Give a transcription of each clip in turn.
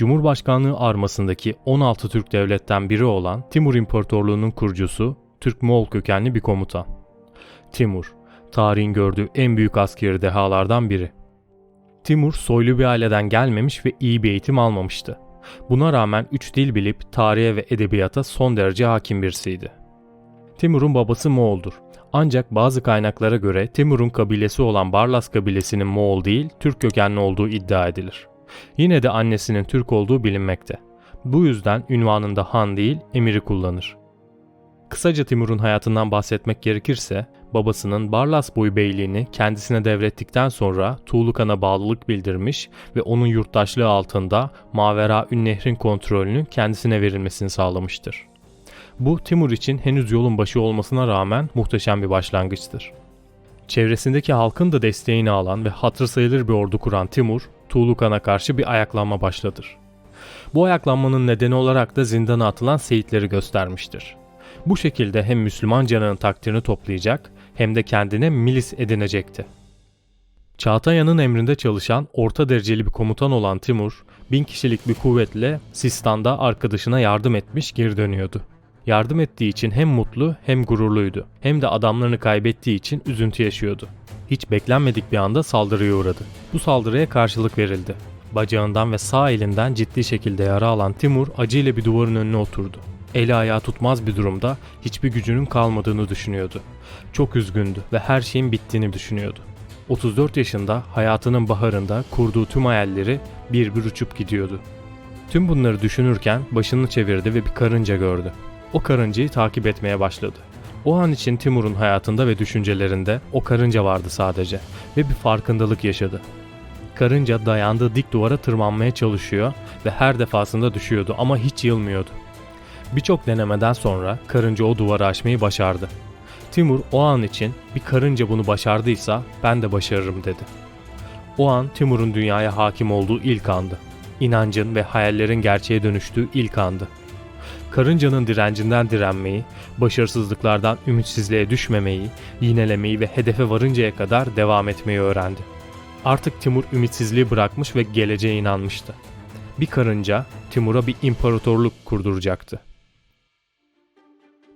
Cumhurbaşkanlığı armasındaki 16 Türk devletten biri olan Timur İmparatorluğu'nun kurucusu Türk-Moğol kökenli bir komutan. Timur, tarihin gördüğü en büyük askeri dehalardan biri. Timur soylu bir aileden gelmemiş ve iyi bir eğitim almamıştı. Buna rağmen üç dil bilip tarihe ve edebiyata son derece hakim birisiydi. Timur'un babası Moğol'dur. Ancak bazı kaynaklara göre Timur'un kabilesi olan Barlas kabilesinin Moğol değil, Türk kökenli olduğu iddia edilir. Yine de annesinin Türk olduğu bilinmekte. Bu yüzden ünvanında Han değil, emiri kullanır. Kısaca Timur'un hayatından bahsetmek gerekirse, babasının Barlas boyu beyliğini kendisine devrettikten sonra Tuğlu Kan'a bağlılık bildirmiş ve onun yurttaşlığı altında Mavera Ünnehrin kontrolünün kendisine verilmesini sağlamıştır. Bu Timur için henüz yolun başı olmasına rağmen muhteşem bir başlangıçtır. Çevresindeki halkın da desteğini alan ve hatır sayılır bir ordu kuran Timur, Tuğlu Kan'a karşı bir ayaklanma başlatır. Bu ayaklanmanın nedeni olarak da zindana atılan seyitleri göstermiştir. Bu şekilde hem Müslüman canının takdirini toplayacak hem de kendine milis edinecekti. Çağatay'ın emrinde çalışan orta dereceli bir komutan olan Timur, bin kişilik bir kuvvetle Sistan'da arkadaşına yardım etmiş geri dönüyordu. Yardım ettiği için hem mutlu hem gururluydu. Hem de adamlarını kaybettiği için üzüntü yaşıyordu. Hiç beklenmedik bir anda saldırıya uğradı. Bu saldırıya karşılık verildi. Bacağından ve sağ elinden ciddi şekilde yara alan Timur acıyla bir duvarın önüne oturdu. Eli ayağı tutmaz bir durumda hiçbir gücünün kalmadığını düşünüyordu. Çok üzgündü ve her şeyin bittiğini düşünüyordu. 34 yaşında hayatının baharında kurduğu tüm hayalleri bir bir uçup gidiyordu. Tüm bunları düşünürken başını çevirdi ve bir karınca gördü. O karıncayı takip etmeye başladı. O an için Timur'un hayatında ve düşüncelerinde o karınca vardı sadece ve bir farkındalık yaşadı. Karınca dayandığı dik duvara tırmanmaya çalışıyor ve her defasında düşüyordu ama hiç yılmıyordu. Birçok denemeden sonra karınca o duvarı aşmayı başardı. Timur o an için bir karınca bunu başardıysa ben de başarırım dedi. O an Timur'un dünyaya hakim olduğu ilk andı. İnancın ve hayallerin gerçeğe dönüştüğü ilk andı. Karıncanın direncinden direnmeyi, başarısızlıklardan ümitsizliğe düşmemeyi, yinelemeyi ve hedefe varıncaya kadar devam etmeyi öğrendi. Artık Timur ümitsizliği bırakmış ve geleceğe inanmıştı. Bir karınca Timur'a bir imparatorluk kurduracaktı.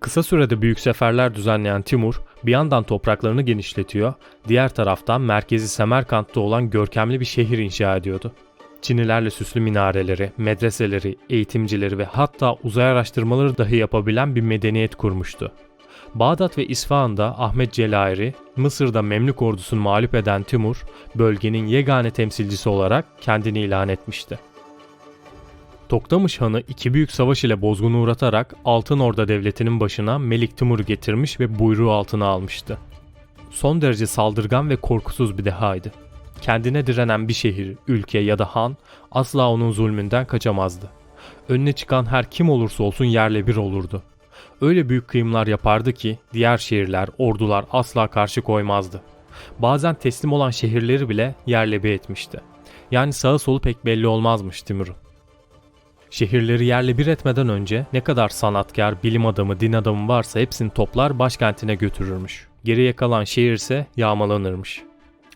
Kısa sürede büyük seferler düzenleyen Timur bir yandan topraklarını genişletiyor, diğer taraftan merkezi Semerkant'ta olan görkemli bir şehir inşa ediyordu. Çinilerle süslü minareleri, medreseleri, eğitimcileri ve hatta uzay araştırmaları dahi yapabilen bir medeniyet kurmuştu. Bağdat ve İsfahan'da Ahmet Celairi, Mısır'da Memlük ordusunu mağlup eden Timur, bölgenin yegane temsilcisi olarak kendini ilan etmişti. Toktamış Han'ı iki büyük savaş ile bozguna uğratarak Altın Orda Devleti'nin başına Melik Timur'u getirmiş ve buyruğu altına almıştı. Son derece saldırgan ve korkusuz bir dehaydı. Kendine direnen bir şehir, ülke ya da han asla onun zulmünden kaçamazdı. Önüne çıkan her kim olursa olsun yerle bir olurdu. Öyle büyük kıyımlar yapardı ki diğer şehirler, ordular asla karşı koymazdı. Bazen teslim olan şehirleri bile yerle bir etmişti. Yani sağı solu pek belli olmazmış Timur'un. Şehirleri yerle bir etmeden önce ne kadar sanatkar, bilim adamı, din adamı varsa hepsini toplar başkentine götürürmüş. Geriye kalan şehir ise yağmalanırmış.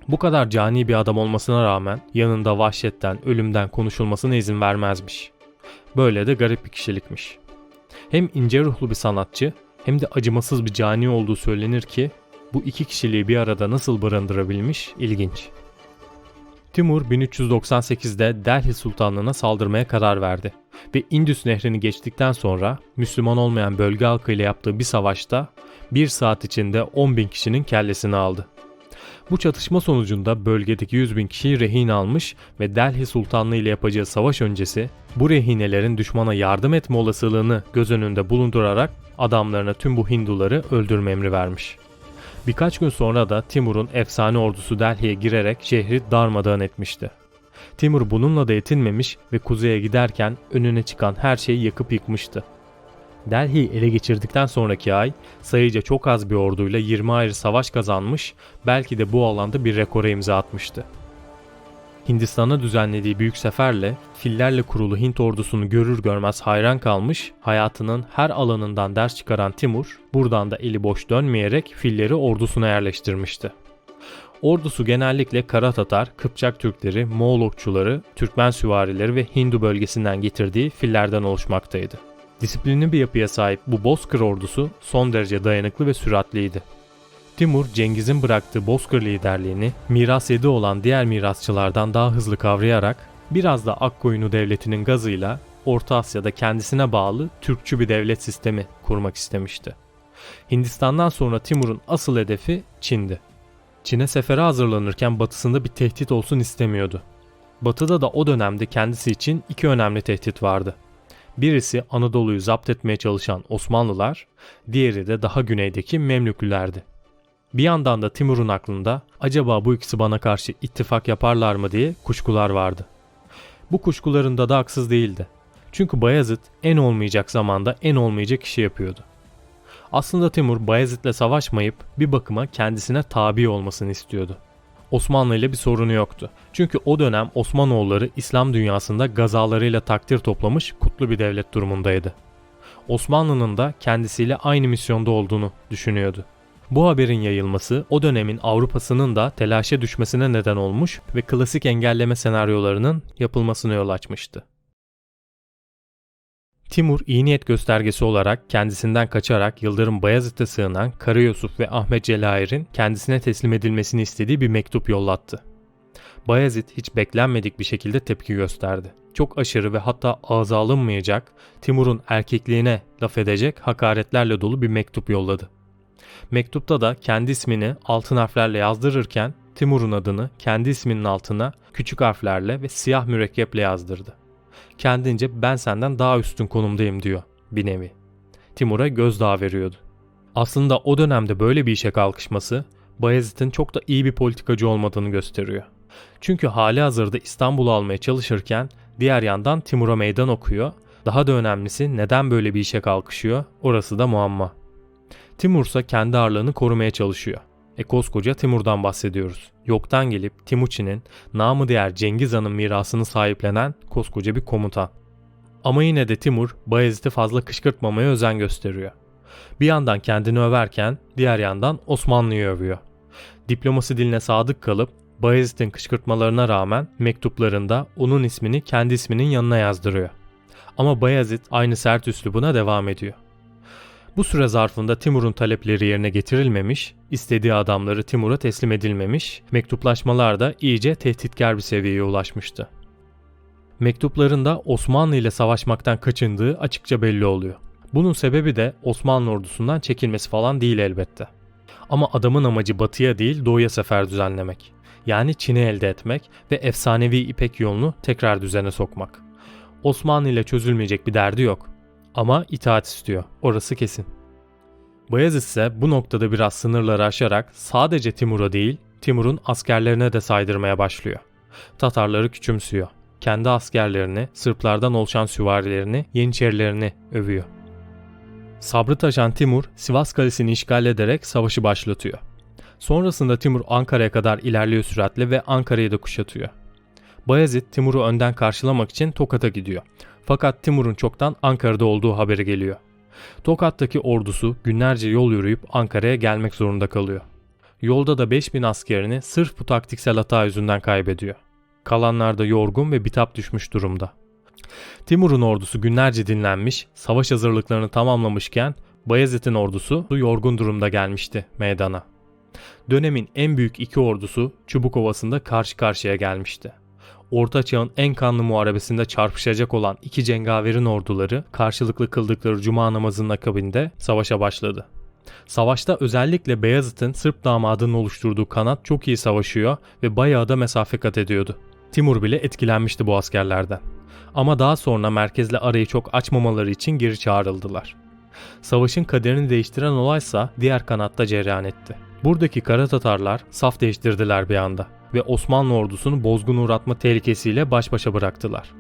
Bu kadar cani bir adam olmasına rağmen yanında vahşetten, ölümden konuşulmasına izin vermezmiş. Böyle de garip bir kişilikmiş. Hem ince ruhlu bir sanatçı hem de acımasız bir cani olduğu söylenir ki bu iki kişiliği bir arada nasıl barındırabilmiş ilginç. Timur 1398'de Delhi Sultanlığı'na saldırmaya karar verdi ve Indus Nehri'ni geçtikten sonra Müslüman olmayan bölge halkıyla yaptığı bir savaşta bir saat içinde 10 bin kişinin kellesini aldı. Bu çatışma sonucunda bölgedeki 100 bin kişiyi rehin almış ve Delhi Sultanlığı ile yapacağı savaş öncesi bu rehinelerin düşmana yardım etme olasılığını göz önünde bulundurarak adamlarına tüm bu Hinduları öldürme emri vermiş. Birkaç gün sonra da Timur'un efsane ordusu Delhi'ye girerek şehri darmadağın etmişti. Timur bununla da yetinmemiş ve kuzeye giderken önüne çıkan her şeyi yakıp yıkmıştı. Delhi'yi ele geçirdikten sonraki ay sayıca çok az bir orduyla 20 ayrı savaş kazanmış, belki de bu alanda bir rekora imza atmıştı. Hindistan'a düzenlediği büyük seferle fillerle kurulu Hint ordusunu görür görmez hayran kalmış, hayatının her alanından ders çıkaran Timur, buradan da eli boş dönmeyerek filleri ordusuna yerleştirmişti. Ordusu genellikle Kara Tatar, Kıpçak Türkleri, Moğol okçuları, Türkmen süvarileri ve Hindu bölgesinden getirdiği fillerden oluşmaktaydı. Disiplinli bir yapıya sahip bu Bozkır ordusu son derece dayanıklı ve süratliydi. Timur, Cengiz'in bıraktığı Bozkır liderliğini miras yedi olan diğer mirasçılardan daha hızlı kavrayarak biraz da Akkoyunlu devletinin gazıyla Orta Asya'da kendisine bağlı Türkçü bir devlet sistemi kurmak istemişti. Hindistan'dan sonra Timur'un asıl hedefi Çin'di. Çin'e sefere hazırlanırken batısında bir tehdit olsun istemiyordu. Batıda da o dönemde kendisi için iki önemli tehdit vardı. Birisi Anadolu'yu zapt etmeye çalışan Osmanlılar, diğeri de daha güneydeki Memlüklülerdi. Bir yandan da Timur'un aklında acaba bu ikisi bana karşı ittifak yaparlar mı diye kuşkular vardı. Bu kuşkularında da haksız değildi. Çünkü Bayezid en olmayacak zamanda en olmayacak işi yapıyordu. Aslında Timur Bayezid'le savaşmayıp bir bakıma kendisine tabi olmasını istiyordu. Osmanlı ile bir sorunu yoktu. Çünkü o dönem Osmanoğulları İslam dünyasında gazalarıyla takdir toplamış kutlu bir devlet durumundaydı. Osmanlı'nın da kendisiyle aynı misyonda olduğunu düşünüyordu. Bu haberin yayılması o dönemin Avrupa'sının da telaşa düşmesine neden olmuş ve klasik engelleme senaryolarının yapılmasına yol açmıştı. Timur iyi niyet göstergesi olarak kendisinden kaçarak Yıldırım Bayezid'e sığınan Kara Yusuf ve Ahmet Celahir'in kendisine teslim edilmesini istediği bir mektup yollattı. Bayezid hiç beklenmedik bir şekilde tepki gösterdi. Çok aşırı ve hatta ağza alınmayacak, Timur'un erkekliğine laf edecek hakaretlerle dolu bir mektup yolladı. Mektupta da kendi ismini altın harflerle yazdırırken Timur'un adını kendi isminin altına küçük harflerle ve siyah mürekkeple yazdırdı. Kendince ben senden daha üstün konumdayım diyor bir nevi. Timur'a gözdağı veriyordu. Aslında o dönemde böyle bir işe kalkışması Bayezid'in çok da iyi bir politikacı olmadığını gösteriyor. Çünkü hali hazırda İstanbul'u almaya çalışırken diğer yandan Timur'a meydan okuyor. Daha da önemlisi neden böyle bir işe kalkışıyor orası da muamma. Timur ise kendi ağırlığını korumaya çalışıyor. E koskoca Timur'dan bahsediyoruz. Yoktan gelip Timuçin'in namı diğer Cengiz Han'ın mirasını sahiplenen koskoca bir komutan. Ama yine de Timur Bayezid'i fazla kışkırtmamaya özen gösteriyor. Bir yandan kendini överken diğer yandan Osmanlı'yı övüyor. Diplomasi diline sadık kalıp Bayezid'in kışkırtmalarına rağmen mektuplarında onun ismini kendi isminin yanına yazdırıyor. Ama Bayezid aynı sert üslubuna devam ediyor. Bu süre zarfında Timur'un talepleri yerine getirilmemiş, istediği adamları Timur'a teslim edilmemiş, mektuplaşmalar da iyice tehditkar bir seviyeye ulaşmıştı. Mektuplarında Osmanlı ile savaşmaktan kaçındığı açıkça belli oluyor. Bunun sebebi de Osmanlı ordusundan çekilmesi falan değil elbette. Ama adamın amacı batıya değil doğuya sefer düzenlemek. Yani Çin'i elde etmek ve efsanevi İpek yolunu tekrar düzene sokmak. Osmanlı ile çözülmeyecek bir derdi yok. Ama itaat istiyor. Orası kesin. Bayezid ise bu noktada biraz sınırları aşarak sadece Timur'a değil, Timur'un askerlerine de saydırmaya başlıyor. Tatarları küçümsüyor. Kendi askerlerini, Sırplardan oluşan süvarilerini, Yeniçerilerini övüyor. Sabrı taşan Timur, Sivas Kalesi'ni işgal ederek savaşı başlatıyor. Sonrasında Timur Ankara'ya kadar ilerliyor süratle ve Ankara'yı da kuşatıyor. Bayezid Timur'u önden karşılamak için Tokat'a gidiyor. Fakat Timur'un çoktan Ankara'da olduğu haberi geliyor. Tokat'taki ordusu günlerce yol yürüyüp Ankara'ya gelmek zorunda kalıyor. Yolda da 5000 askerini sırf bu taktiksel hata yüzünden kaybediyor. Kalanlar da yorgun ve bitap düşmüş durumda. Timur'un ordusu günlerce dinlenmiş, savaş hazırlıklarını tamamlamışken Bayezid'in ordusu yorgun durumda gelmişti meydana. Dönemin en büyük iki ordusu Çubuk Ovası'nda karşı karşıya gelmişti. Orta Çağ'ın en kanlı muharebesinde çarpışacak olan iki cengaverin orduları karşılıklı kıldıkları cuma namazının akabinde savaşa başladı. Savaşta özellikle Beyazıt'ın Sırp damadının oluşturduğu kanat çok iyi savaşıyor ve bayağı da mesafe kat ediyordu. Timur bile etkilenmişti bu askerlerden. Ama daha sonra merkezle arayı çok açmamaları için geri çağrıldılar. Savaşın kaderini değiştiren olaysa diğer kanatta cereyan etti. Buradaki Kara Tatarlar saf değiştirdiler bir anda ve Osmanlı ordusunu bozgun uğratma tehlikesiyle baş başa bıraktılar.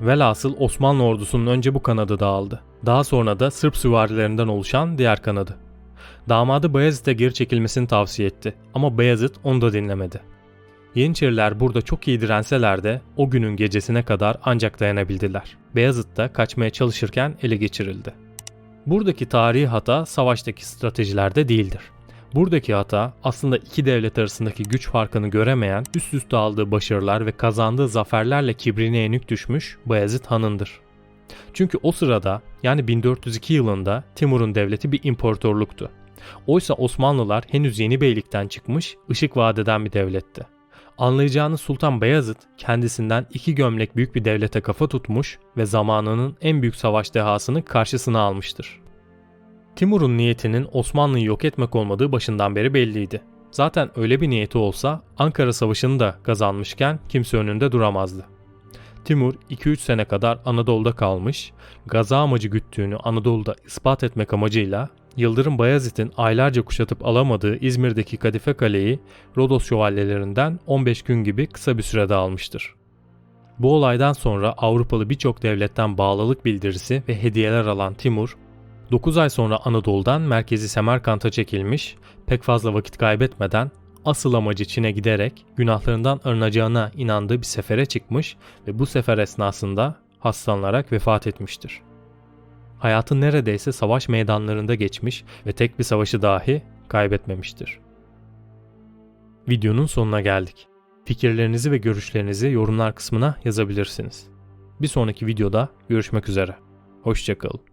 Velhasıl Osmanlı ordusunun önce bu kanadı dağıldı. Daha sonra da Sırp süvarilerinden oluşan diğer kanadı. Damadı Bayezid'e geri çekilmesini tavsiye etti ama Bayezid onu da dinlemedi. Yeniçeriler burada çok iyi direnseler de o günün gecesine kadar ancak dayanabildiler. Beyazıt da kaçmaya çalışırken ele geçirildi. Buradaki tarihi hata savaştaki stratejilerde değildir. Buradaki hata aslında iki devlet arasındaki güç farkını göremeyen üst üste aldığı başarılar ve kazandığı zaferlerle kibrine yenik düşmüş Bayezid Han'ındır. Çünkü o sırada yani 1402 yılında Timur'un devleti bir imparatorluktu. Oysa Osmanlılar henüz yeni beylikten çıkmış, ışık vadeden bir devletti. Anlayacağınız Sultan Beyazıt kendisinden iki gömlek büyük bir devlete kafa tutmuş ve zamanının en büyük savaş dehasını karşısına almıştır. Timur'un niyetinin Osmanlı'yı yok etmek olmadığı başından beri belliydi. Zaten öyle bir niyeti olsa Ankara Savaşı'nı da kazanmışken kimse önünde duramazdı. Timur 2-3 sene kadar Anadolu'da kalmış, gaza amacı güttüğünü Anadolu'da ispat etmek amacıyla Yıldırım Bayezid'in aylarca kuşatıp alamadığı İzmir'deki Kadife Kale'yi Rodos şövalyelerinden 15 gün gibi kısa bir sürede almıştır. Bu olaydan sonra Avrupalı birçok devletten bağlılık bildirisi ve hediyeler alan Timur, 9 ay sonra Anadolu'dan merkezi Semerkant'a çekilmiş, pek fazla vakit kaybetmeden asıl amacı Çin'e giderek günahlarından arınacağına inandığı bir sefere çıkmış ve bu sefer esnasında hastalanarak vefat etmiştir. Hayatı neredeyse savaş meydanlarında geçmiş ve tek bir savaşı dahi kaybetmemiştir. Videonun sonuna geldik. Fikirlerinizi ve görüşlerinizi yorumlar kısmına yazabilirsiniz. Bir sonraki videoda görüşmek üzere. Hoşçakalın.